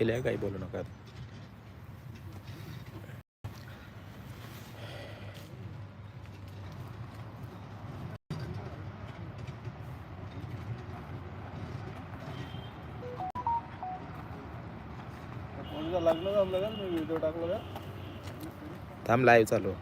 केले आहे काही बोलू नका लग्न जमलं का मी व्हिडिओ टाकलं का? थांब लाईव्ह चालू.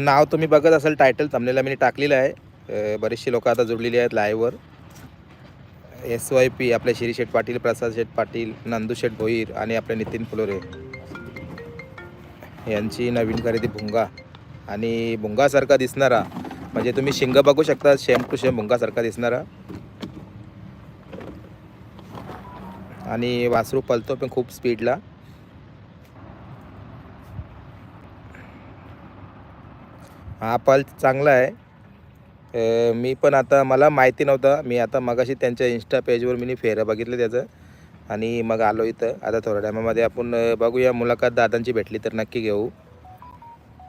नाव तुम्ही बघत असाल टायटल थांबलेला मी टाकलेलं आहे. बरेचशी लोक आता जुडलेली आहेत लाईव्हवर एस वाय पी आपले श्री शेठ पाटील प्रसाद शेठ पाटील नंदू शेठ भोईर आणि आपले नितीन फुलोरे. यांची नवीन खरेदी भुंगा. आणि भुंगासारखा दिसणारा म्हणजे तुम्ही शिंग बघू शकता शेम टू शेम भुंगासारखा दिसणारा. आणि वासरू पलतो पण खूप स्पीडला हा पल चांगला आहे. मी पण आता मला माहिती नव्हतं. मी आता मगाशी त्यांच्या इन्स्टा पेजवर मी फेरं बघितलं त्याचं. आणि मग आलो इथं. आता थोड्या टायमामध्ये आपण बघूया. मुलाखत दादांची भेटली तर नक्की घेऊ.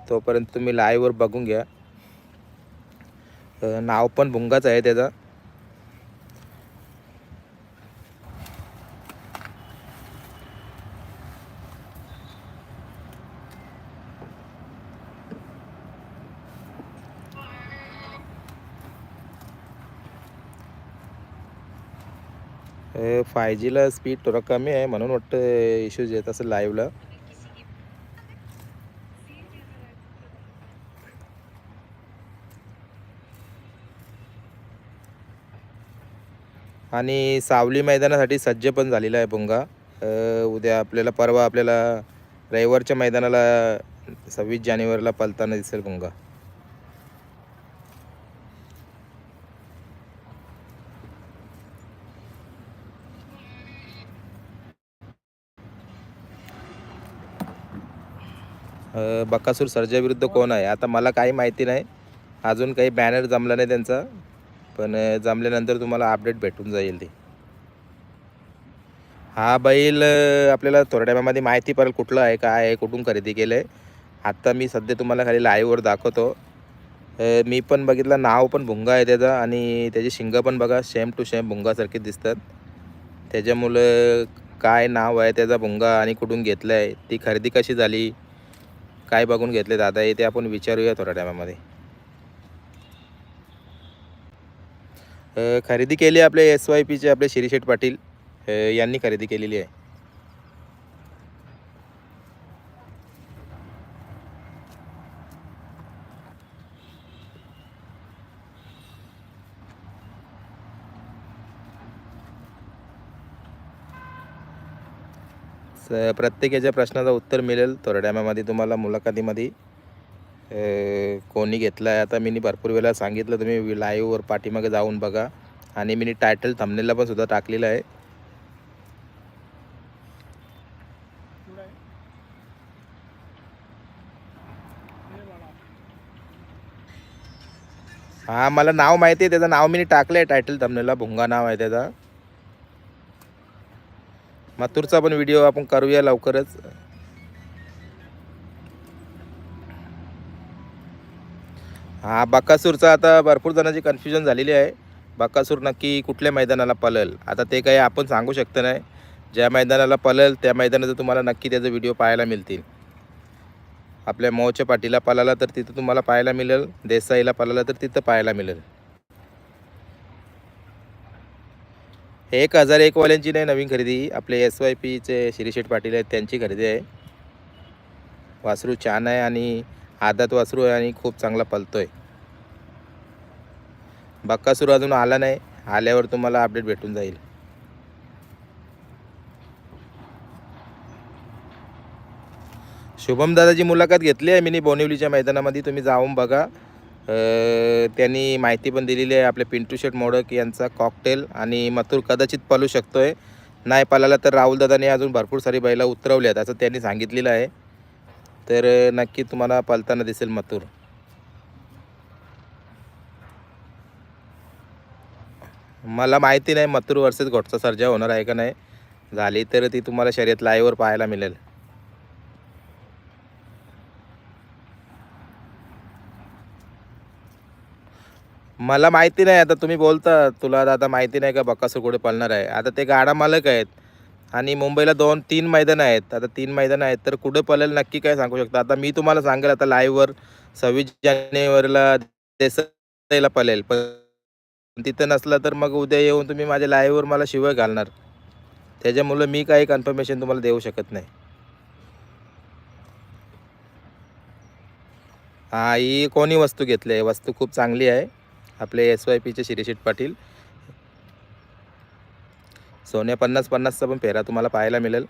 तोपर्यंत तुम्ही लाईव्हवर बघून घ्या. नाव पण भुंगाच आहे त्याचं. फाय जीला स्पीड थोडं कमी आहे म्हणून वाटतं इश्यूज येत असं लाईव्हला आणि सावली मैदानासाठी सज्ज पण झालेला आहे भुंगा उद्या आपल्याला परवा आपल्याला रविवारच्या मैदानाला सव्वीस जानेवारीला पलताना दिसेल भुंगा बकासूर सर्जाविरुद्ध कोण आहे? आता मला काही माहिती नाही. अजून काही बॅनर जमला नाही त्यांचा. पण जमल्यानंतर तुम्हाला अपडेट भेटून जाईल ते. हा बैल आपल्याला थोड्या टायमामध्ये माहिती पडेल कुठलं आहे काय आहे कुठून खरेदी केलं आहे आत्ता मी सध्या तुम्हाला खाली लाईव्हवर दाखवतो. मी पण बघितलं नाव पण भुंगा आहे त्याचं आणि त्याची शिंगं पण बघा सेम टू सेम भुंगासारखी दिसतात. त्याच्यामुळं काय नाव आहे त्याचा भुंगा आणि कुठून घेतलं आहे ती खरेदी कशी झाली? काय बघून घेतले दादा हे ते आपण विचारूया थोड्या टायमामध्ये. खरेदी केली आपले एस वाय पीचे आपले शिरीशेठ पाटील. यांनी खरेदी केलेली आहे. स प्रत्येक याच्या प्रश्नाचं उत्तर मिळेल थोड्या टायमामध्ये तुम्हाला मुलाखतीमध्ये कोणी घेतलं आहे. आता मी भरपूर वेळा सांगितलं तुम्ही लाईव्हवर पाठीमागे जाऊन बघा. आणि मी टायटल थंबनेलला पण सुद्धा टाकलेलं आहे. हां मला नाव माहिती आहे त्याचं नाव मी टाकलं आहे टायटल थंबनेलला भुंगा नाव आहे त्याचा. मातूरचा पण व्हिडिओ आपण करूया लवकरच. हा बाकासूरचा आता भरपूर जणांची कन्फ्युजन झालेली आहे. बाकासूर नक्की कुठल्या मैदानाला पलल आता ते काही आपण सांगू शकतो नाही. ज्या मैदानाला पलल त्या मैदानाचं तुम्हाला नक्की त्याचा व्हिडिओ पाहायला मिळतील. आपल्या मोहच्या पाठीला पळाला तर तिथं तुम्हाला पाहायला मिळेल. देसाईला पलाला तर तिथं पाहायला मिळेल. एक हजार एक वाल्यांची नाही नवीन खरेदी. आपले एस वाय पीचे श्रीशेठ पाटील आहेत त्यांची खरेदी आहे. वासरू छान आहे आणि आदात वासरू आहे आणि खूप चांगला पलतो आहे बक्कासूर अजून आला नाही आल्यावर तुम्हाला अपडेट भेटून जाईल. शुभम दादाची मुलाखत घेतली आहे मी बोनिवलीच्या मैदानामध्ये तुम्ही जाऊन बघा. त्यांनी माहिती पण दिलेली आहे आपले पिंटू शेट मोडक यांचा कॉकटेल आणि मथुर कदाचित पलू शकतो आहे नाही पळाला तर राहुल दादाने अजून भरपूर सारी बैला उतरवल्यात असं त्यांनी सांगितलेलं आहे. तर नक्की तुम्हाला पलताना दिसेल मथुर. मला माहिती नाही मथुर वर्सेस घोटचा सर्जा होणार आहे का नाही. झाली तर ती तुम्हाला शर्यत लाईव्हवर पाहायला मिळेल. मला माहिती नाही आता तुम्ही बोलता तुला आता माहिती नाही का बक्कासूर कुठे पळणार आहे? आता ते गाडा मालक आहेत आणि मुंबईला दोन तीन मैदानं आहेत. आता तीन मैदानं आहेत तर कुठे पळेल नक्की काय सांगू शकता? आता मी तुम्हाला सांगेल आता लाईव्हवर सव्वीस जानेवारीला देसाईला पळेल. पण तिथं नसलं तर मग उद्या येऊन तुम्ही माझ्या लाईव्हवर मला शिवाय घालणार. त्याच्यामुळं मी काही कन्फर्मेशन तुम्हाला देऊ शकत नाही. हा ही कोणी वस्तू घेतली आहे? वस्तू खूप चांगली आहे. आपले एस वाय पीचे शिरीशीट पाटील. सोन्या पन्नास पन्नासचा पण फेरा तुम्हाला पाहायला मिळेल.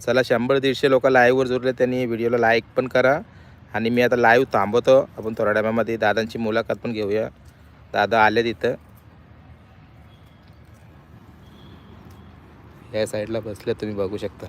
चला शंभर दीडशे लोक लाईव्हवर जुरले त्यांनी. व्हिडिओला लाईक पण करा. आणि मी आता लाईव्ह थांबवतो. आपण थोड्या टायमामध्ये दादांची मुलाखत पण घेऊया. दादा आले तिथं या साईडला बसले तुम्ही बघू शकता.